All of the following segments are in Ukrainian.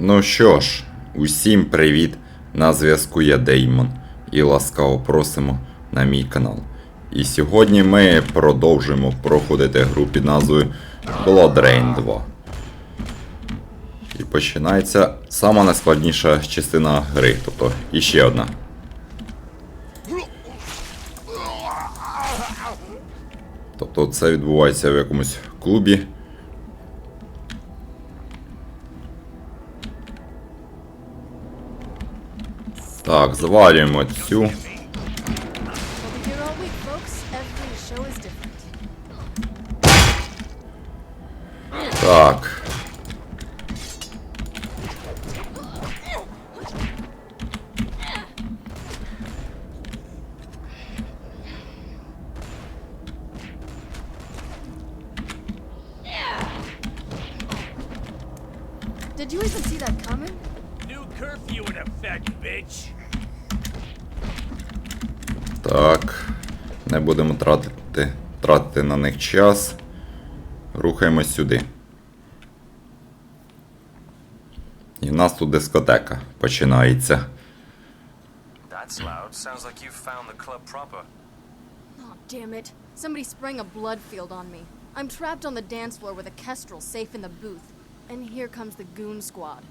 Ну що ж, усім привіт! На зв'язку я Деймон і ласкаво просимо на мій канал. І сьогодні ми продовжуємо проходити гру під назвою Blood Rain 2. І починається сама найскладніша частина гри, тобто іще одна. Тобто це відбувається в якомусь клубі. Так, завалюємо цю. We'll be here all week, folks. Every show is different. Так. Did you even see that coming? New curfew in effect, bitch. Так. Не будемо тратити, тратити на них час. Рухаємось сюди. І в нас тут дискотека починається. That's loud. Sounds like you've found the club proper. Oh, damn it. Somebody sprang a blood field on me. I'm trapped on the dance floor with a kestrel safe in the booth. And here comes the goon squad.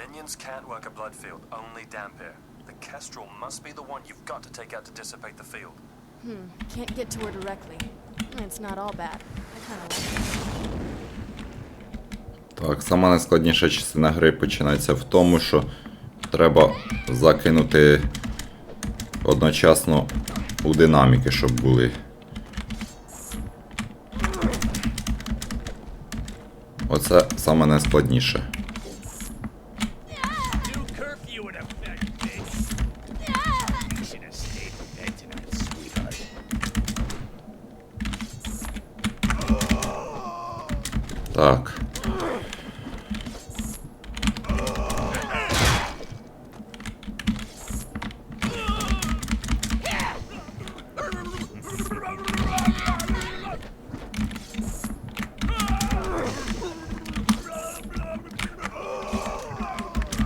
Minions can't work a blood field, only damp Dampir. The Kestrel must be the one you've got to take out to dissipate the field. Hmm, can't get to her directly. It's not all bad. I kinda like it. Так, сама найскладніша частина гри починається в тому, що треба закинути одночасно у динаміки, щоб були. Оце саме найскладніше. Так.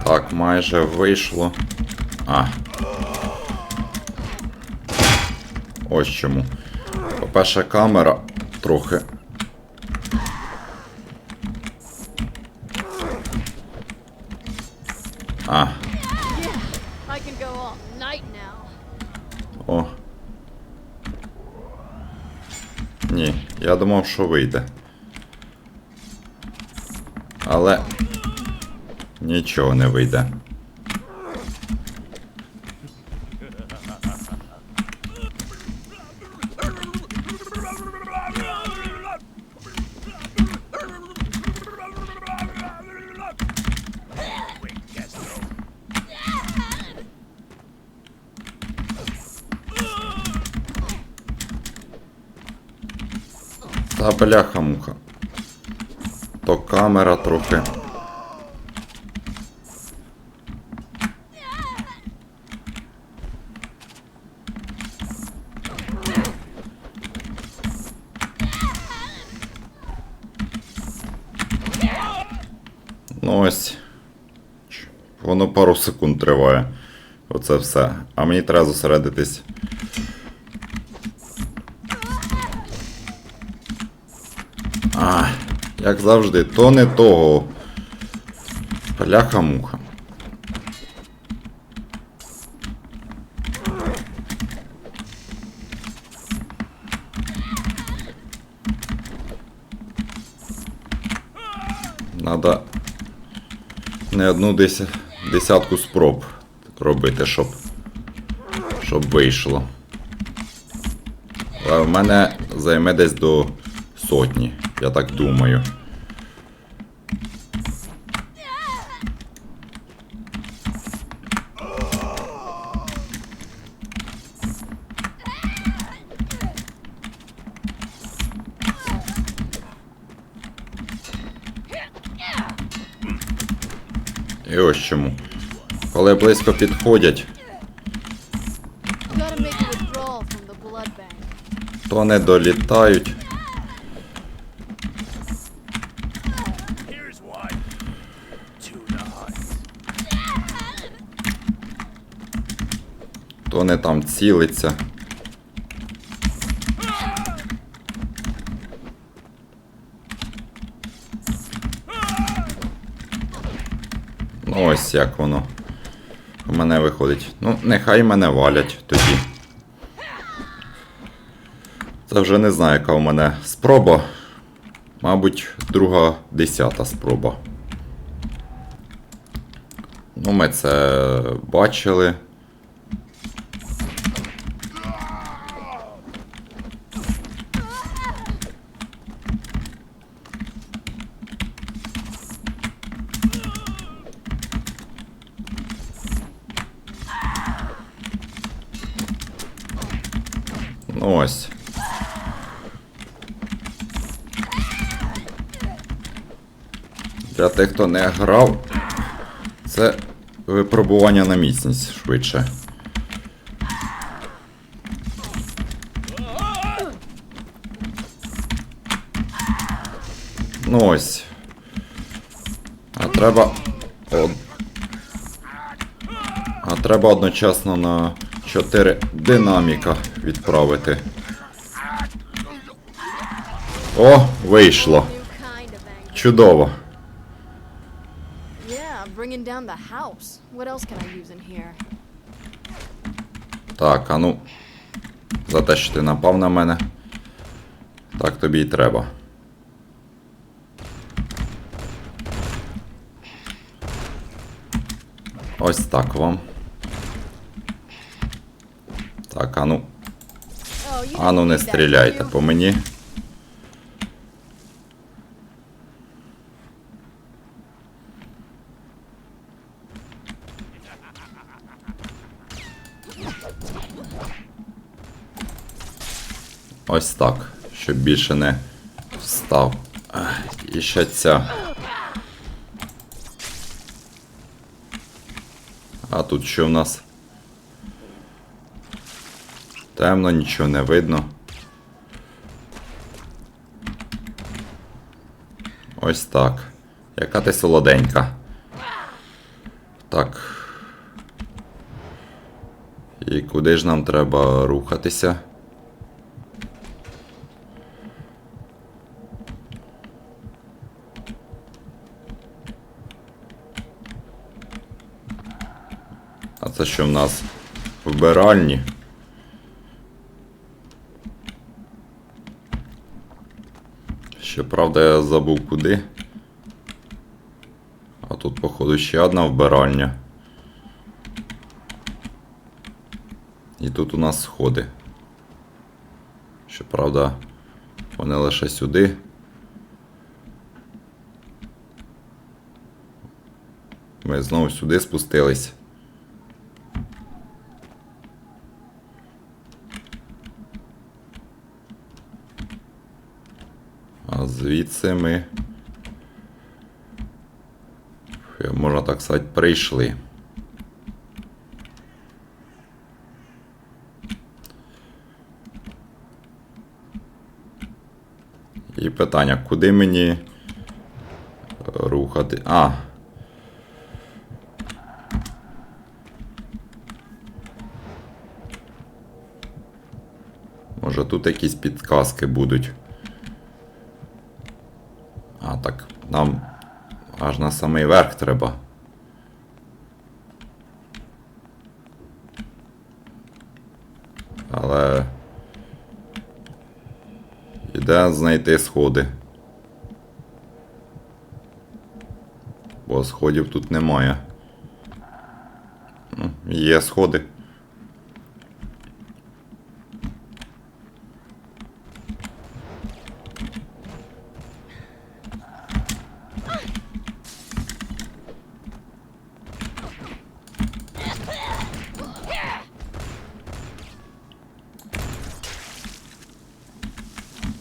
Так, майже вийшло. А. Ось чому. По-перше, камера трохи о. Ні, я думав, що вийде. Але нічого не вийде. Бляха муха. То камера трохи. Ну ось. Воно пару секунд триває. Оце все. А мені треба зосередитись. Як завжди, то не того. Пляха-муха. Надо не одну десятку спроб робити, щоб, щоб вийшло. А в мене займе десь до сотні, я так думаю. близько підходять. То не долітають. То не там цілиться. Ну, ось як воно. Мене виходить. Ну, нехай мене валять тоді. Це вже не знаю, яка у мене спроба. Мабуть, друга десята спроба. Ну, ми це бачили. Ну ось. Для тих, хто не грав, це випробування на міцність швидше. Ну ось. А треба. Од... А треба одночасно на 4 динаміка відправити. О, вийшло. Чудово. Так, а ну. За те, що ти напав на мене. Так тобі й треба. Ось так вам. Так, а ну. Oh, you А ну не стріляйте по мені. Ось так, щоб більше не встав. І ще ця. А тут що в нас? Темно, нічого не видно. Ось так. Яка ти солоденька. Так. І куди ж нам треба рухатися? А це що в нас? Вбиральні? Щоправда, я забув куди. А тут, походу, ще одна вбиральня. І тут у нас сходи. Щоправда, вони лише сюди. Ми знову сюди спустились. А звідси ми. Можна так сказати, прийшли. І питання, куди мені рухати? А. Може тут якісь підказки будуть. А, так, нам аж на самий верх треба. Але. Іде знайти сходи. Бо сходів тут немає. Ну, є сходи.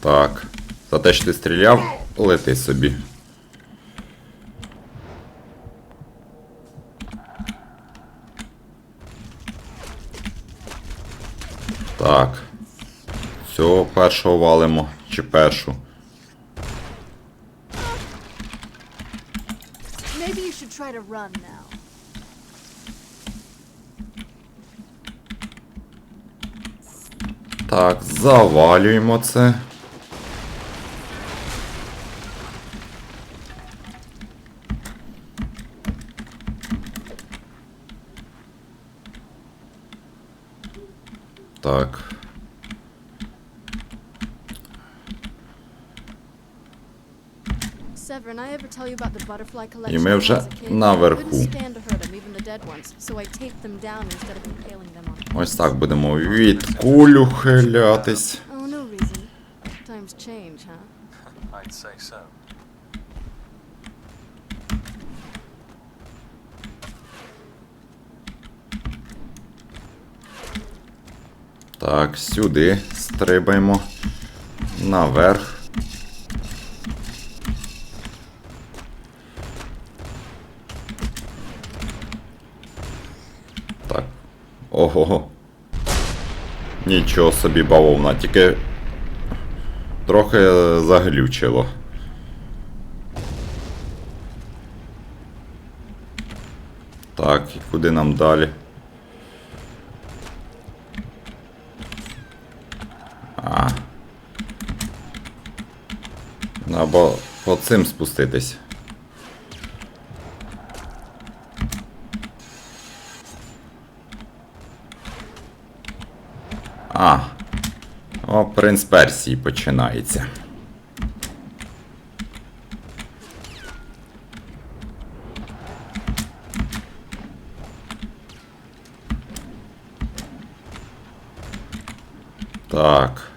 Так. За те, що ти стріляв, лети собі. Так. Цього першого валимо. Чи першу. Maybe you should try to run now. Так, завалюємо це. Так. Severin, I ever tell you about the butterfly collection І ми when I вже was a kid? наверху. I couldn't stand to hurt them, even the dead ones, so I taped them down instead of impaling them on. Ось так будемо від кулю хилятись. Так, сюди стрибаємо. Наверх. Так. Ого. Нічого собі бавовна, тільки трохи заглючило. Так, і куди нам далі? Або по цим спуститись. А. О, принц Персії починається. Так.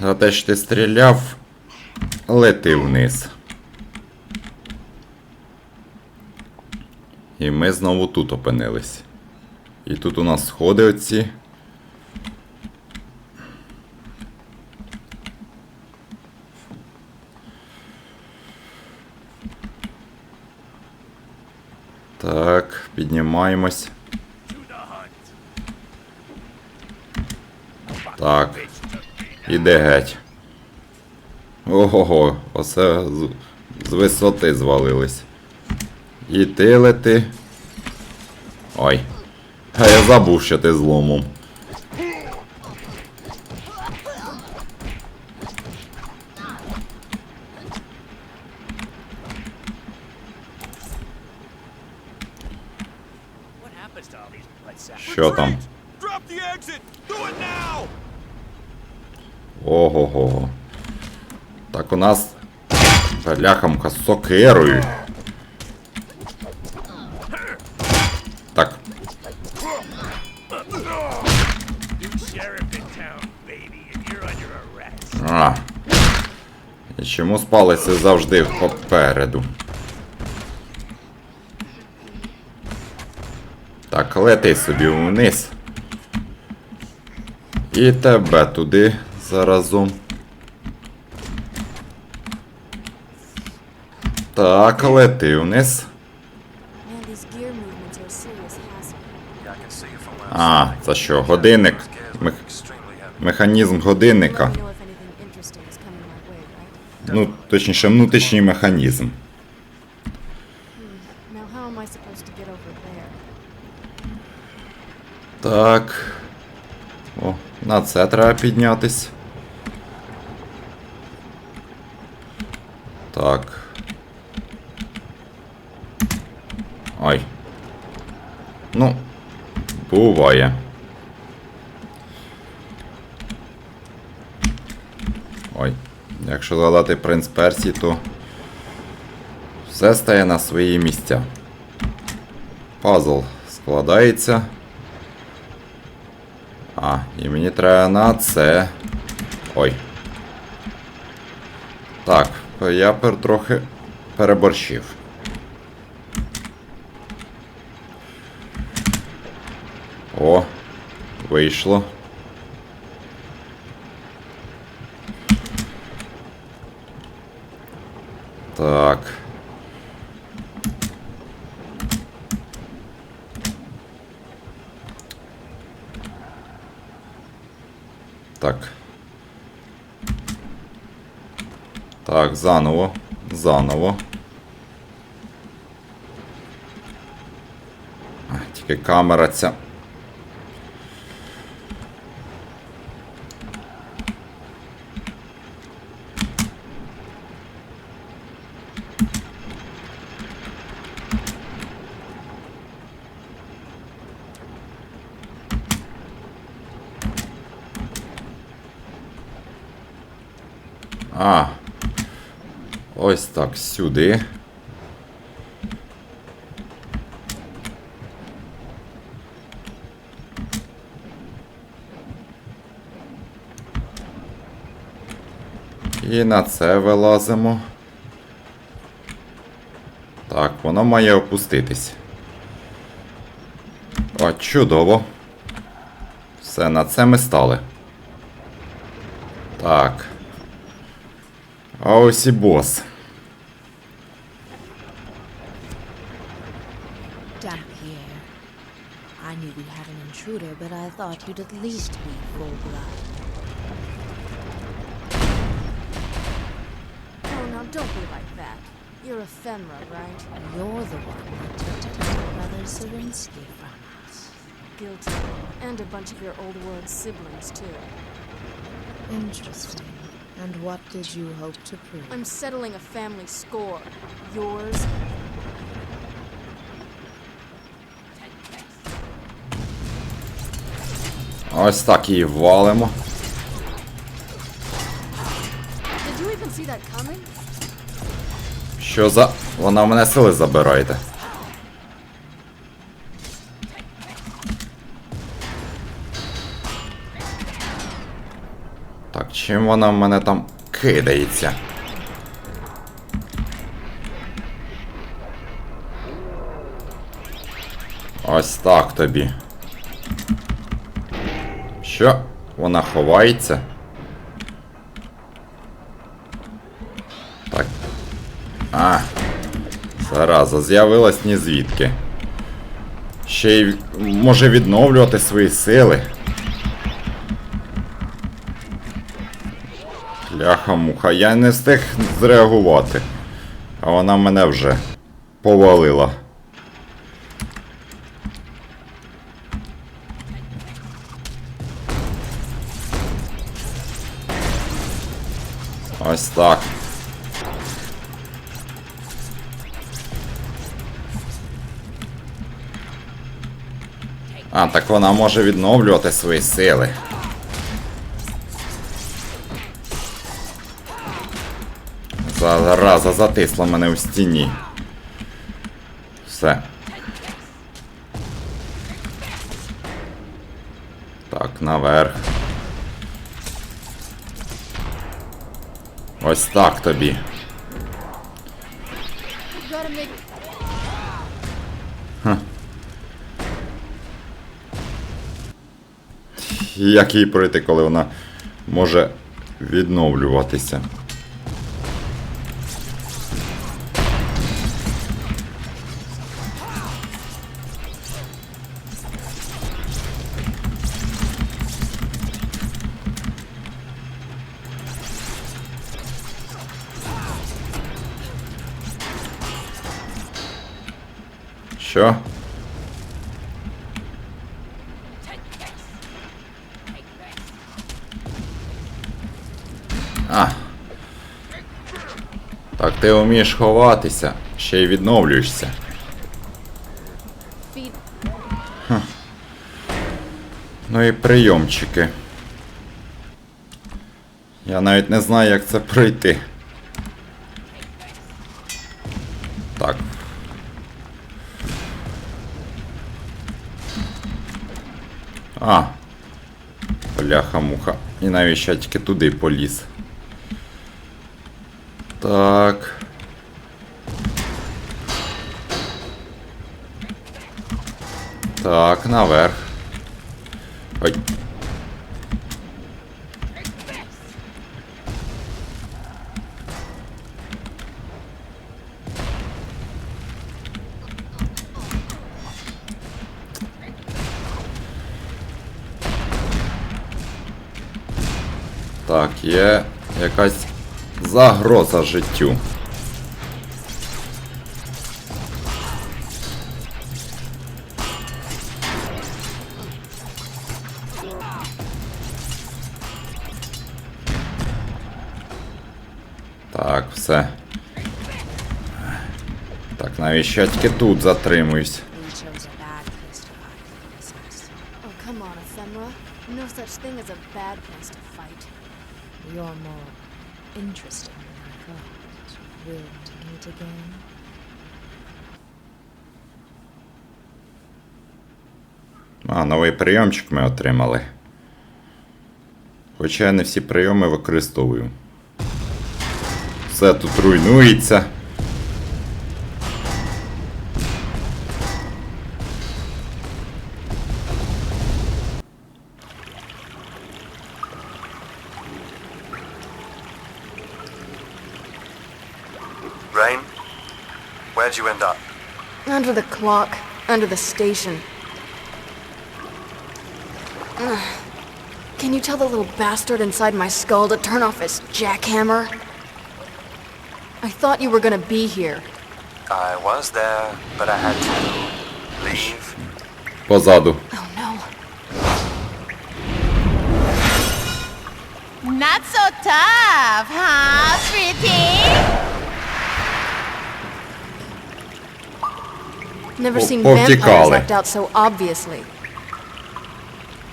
За те, що ти стріляв, лети вниз. І ми знову тут опинились. І тут у нас сходи оці. Так, піднімаємось. Так. Іде геть. Ого, оце з, висоти звалились. І ти лети. Ой. А я забув, що ти зломом. Що там? Drop the exit! Do it now! Ого-го. Так у нас бляхамка з. Так. А. І чому спалися завжди попереду? Так, лети собі вниз. І тебе туди заразом. It from where А, I'm це що, годинник? Мех... Механізм годинника. Ну, точніше, внутрішній механізм. Так. О, на це треба піднятись. Так. Ой. Ну, буває. Ой. Якщо згадати принц Персії, то все стає на свої місця. Пазл складається. А, і мені треба на це. Ой. Так, я пер трохи переборщив. О, вийшло. Так. Так. Так, заново. Заново. А, тільки камера ця. А. Ось так, сюди. І на це вилазимо. Так, воно має опуститись. О, чудово. Все, на це ми стали. Так. А ось і бос. Dampier. I knew we had an intruder, but I thought you'd at least be full blood. Oh, now don't be like that. You're ephemera, right? You're the one that took Detective Brother Zerinsky from us. Guilty. And a bunch of your old world siblings, too. Interesting. And what did you hope to prove? I'm settling a family score. Yours Ось так її валимо. Did you even see that coming? Що за. Вона в мене сили забираєте. Чим вона в мене там кидається? Ось так тобі. Що? Вона ховається? Так. А. Зараза, з'явилась ні звідки. Ще й може відновлювати свої сили. Ляха-муха, я не встиг зреагувати. А вона мене вже повалила. Ось так. А, так вона може відновлювати свої сили. Зараза затисла мене у стіні. Все. Так, наверх. Ось так тобі. Як їй пройти, коли вона може відновлюватися? Що? А. Так ти вмієш ховатися, ще й відновлюєшся. Ну і прийомчики. Я навіть не знаю, як це пройти. Бляха-муха. І навіщо я тільки туди поліз. Так. Так, наверх. Ой. Є якась загроза життю. Так, все. Так, навіщо я тільки тут затримуюсь? Oh. No such thing as a bad place to fight. You're more interesting than I thought. We'll meet again. А, новий прийомчик ми отримали. Хоча я не всі прийоми використовую. Все тут руйнується. Rain, where'd you end up? Under the clock, under the station. Ugh. Can you tell the little bastard inside my skull to turn off his jackhammer? I thought you were gonna be here. I was there, but I had to leave. Posado. Oh no. Not so tough, huh, sweetie? Never Po- seen vampires povtykali. act out so obviously.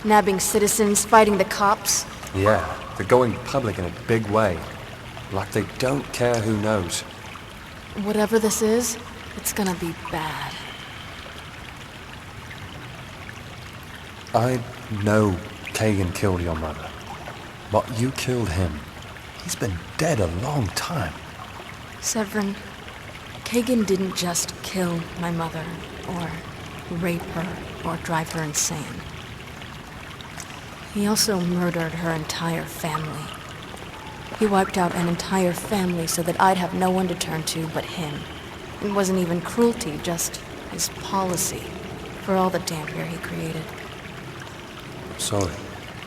Nabbing citizens, fighting the cops. Yeah, they're going public in a big way. Like they don't care who knows. Whatever this is, it's gonna be bad. I know Kagan killed your mother. But you killed him. He's been dead a long time. Severin, Kagan didn't just kill my mother, or rape her, or drive her insane. He also murdered her entire family. He wiped out an entire family so that I'd have no one to turn to but him. It wasn't even cruelty, just his policy for all the Dampier he created. Sorry.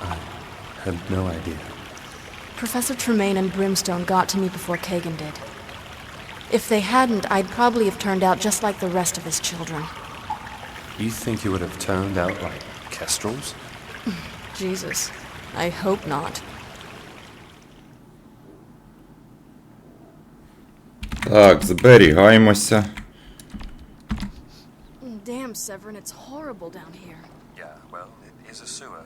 I had no idea. Professor Tremaine and Brimstone got to me before Kagan did. If they hadn't, I'd probably have turned out just like the rest of his children. You think you would have turned out like Kestrels? Jesus. I hope not. Так, зберігаємося. Damn, Severin, it's horrible down here. Yeah, well, it is a sewer.